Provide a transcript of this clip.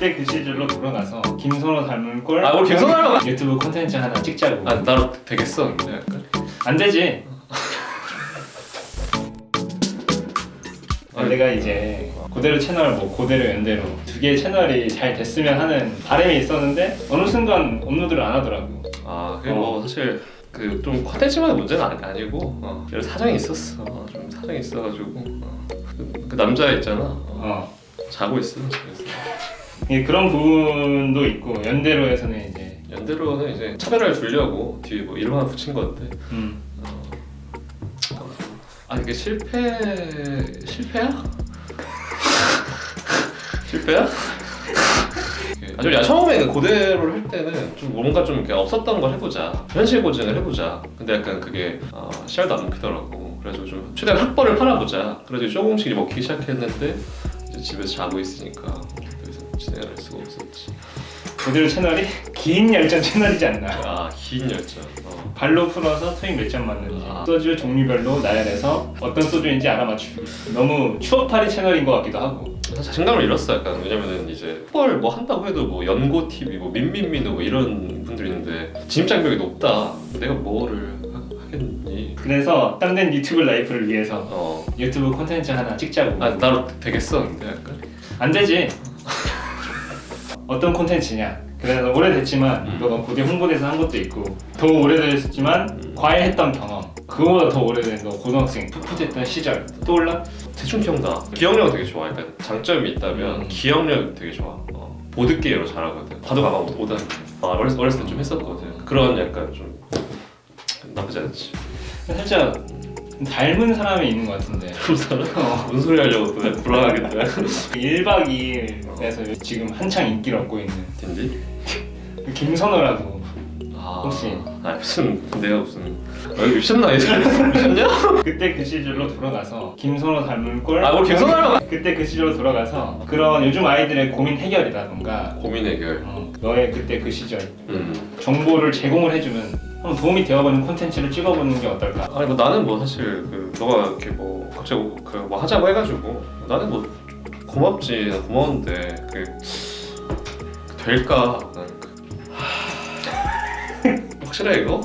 그때 그 시절로 돌아가서 김선호 닮은 꼴? 아, 뭘 김선호 닮은 유튜브 콘텐츠 하나 찍자고. 아 나로 되겠어 근데 약간? 안 되지. 내가 이제 고대로 채널 뭐 고대로 연대로 두 개의 채널이 잘 됐으면 하는 바람이 있었는데 어느 순간 업로드를 안 하더라고. 아 그게 뭐 사실 그좀 컨텐츠만의 문제는 아니, 아니고 어, 여러 사정이 있었어. 어, 좀 사정이 있어가지고 어. 그, 그 남자 있잖아. 어, 어. 자고 있어 집에서 예, 그런 부분도 있고 연대로에서는 이제. 연대로는 이제 차별화를 주려고 뒤에 뭐 이름 하나 붙인 건데. 음, 어. 아 이게 실패 실패야? 실패야? 아주 야 처음에 고대로를 할 때는 좀 뭔가 좀 이렇게 없었던 걸 해보자. 현실 고증을 해보자. 근데 약간 그게 어, 씨알도 안 먹히더라고. 그래서 좀 최대한 학벌을 팔아보자. 그래서 조금씩 먹히기 시작했는데 이제 집에서 자고 있으니까 진행을 할 수가 없었지. 고대로 채널이 긴 열전 채널이지 않나 아 긴 열정 어. 발로 풀어서 토익 몇 점 맞는지 아. 소주 종류별로 나열해서 어떤 소주인지 알아맞추기 너무 추억팔이 채널인 것 같기도 하고. 사실 자신감을 잃었어 약간 왜냐면은 이제 fut볼 뭐 한다고 해도 뭐 연고 TV 뭐 민민민우 뭐 이런 분들이 있는데 진입장벽이 높다. 내가 뭐를 하- 하겠니? 그래서 딴된 유튜브 라이프를 위해서 어. 유튜브 콘텐츠 하나 찍자고. 아 나로 되겠어 근데 약간? 안 되지 어떤 콘텐츠냐 그래서 오래됐지만 음. 너가 고대 홍보대사 한 것도 있고 더 오래됐지만 음. 과외했던 경험 그거보다 더 오래된 너 고등학생 풋풋했던 시절 떠올라? 대충 기억나 기억력은 되게 좋아 약간 장점이 있다면 음. 기억력 되게 좋아 어. 보드게임을 잘하거든 바둑 아마 못하는데 아, 어렸을, 어렸을 때 좀 했었거든 그런 약간 좀 나쁘지 않지 살짝 닮은 사람이 있는 것 같은데 사람? 어. 무슨 소리 하려고 또 불안하겠다 1박 2일에서 지금 한창 인기를 얻고 있는 딘디? 그 김선호라고 아, 혹시? 아 무슨 내가 무슨 아, 미쳤나 미쳤냐? 그때 그 시절로 돌아가서 김선호 닮은 꼴 아뭘 김선호 닮은 그때 그 시절로 돌아가서 그런 요즘 아이들의 고민 해결이라던가 고민 해결 어, 너의 그때 그 시절 음. 정보를 제공을 해주는 한번 도움이 되어보는 콘텐츠를 찍어보는 게 어떨까? 아니 뭐 나는 뭐 사실 그 너가 이렇게 뭐 갑자기 그뭐 하자고 해가지고 나는 뭐 고맙지 나 고마운데 그게 될까? 그... 하... 확실해 이거?